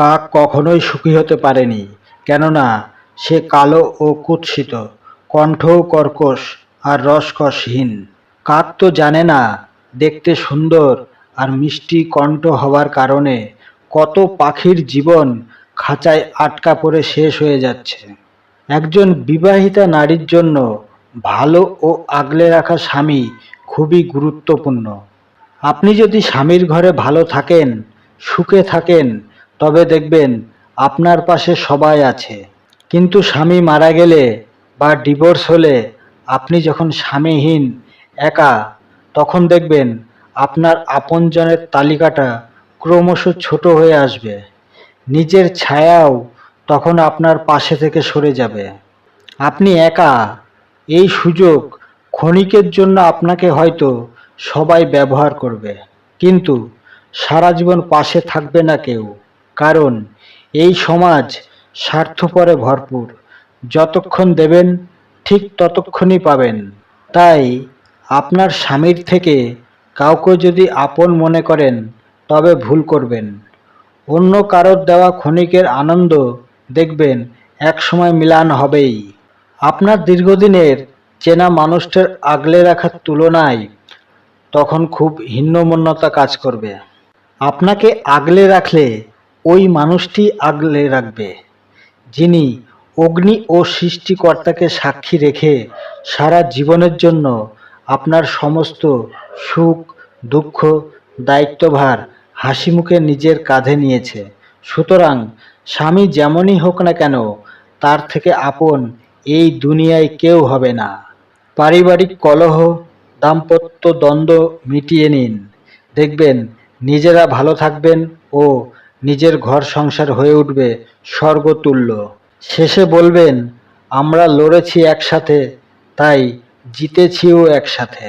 কাক কখনোই সুখী হতে পারেনি, কেননা সে কালো ও কুৎসিত, কণ্ঠও কর্কশ আর রসকসহীন। কাক তো জানে না, দেখতে সুন্দর আর মিষ্টি কণ্ঠ হওয়ার কারণে কত পাখির জীবন খাঁচায় আটকা পড়ে শেষ হয়ে যাচ্ছে। একজন বিবাহিতা নারীর জন্য ভালো ও আগলে রাখা স্বামী খুবই গুরুত্বপূর্ণ। আপনি যদি স্বামীর ঘরে ভালো থাকেন, সুখে থাকেন তবে দেখবেন আপনার পাশে সবাই আছে। কিন্তু স্বামী মারা গেলে বা ডিভোর্স হলে আপনি যখন স্বামীহীন, একা, তখন দেখবেন আপনার আপনজনের তালিকাটা ক্রমশ ছোট হয়ে আসবে। নিজের ছায়াও তখন আপনার পাশে থেকে সরে যাবে। আপনি একা, এই সুযোগ ক্ষণিকের জন্য আপনাকে হয়তো সবাই ব্যবহার করবে। কিন্তু সারা জীবন পাশে থাকবে না কেউ। কারণ এই সমাজ স্বার্থপরে ভরপুর। যতক্ষণ দেবেন, ঠিক ততক্ষণই পাবেন। তাই আপনার স্বামীর থেকে কাউকে যদি আপন মনে করেন, তবে ভুল করবেন। অন্য কারোর দেওয়া ক্ষণিকের আনন্দ দেখবেন, একসময় মিলান হবেই। আপনার দীর্ঘদিনের চেনা মানুষটার আগলে রাখার তুলনায় তখন খুব হিন্নমন্যতা কাজ করবে। আপনাকে আগলে রাখলে ওই মানুষটি আগলে রাখবে, যিনি অগ্নি ও সৃষ্টিকর্তাকে সাক্ষী রেখে সারা জীবনের জন্য আপনার সমস্ত সুখ, দুঃখ, দায়িত্বভার হাসি মুখে নিজের কাঁধে নিয়েছে। সুতরাং স্বামী যেমনই হোক না কেন, তার থেকে আপন এই দুনিয়ায় কেউ হবে না। পারিবারিক কলহ, দাম্পত্য দ্বন্দ্ব মিটিয়ে নিন। দেখবেন নিজেরা ভালো থাকবেন ও নিজের ঘর সংসার হয়ে উঠবে স্বর্গতুল্য। শেষে বলবেন আমরা লড়েছি একসাথে তাই জিতেছিও একসাথে।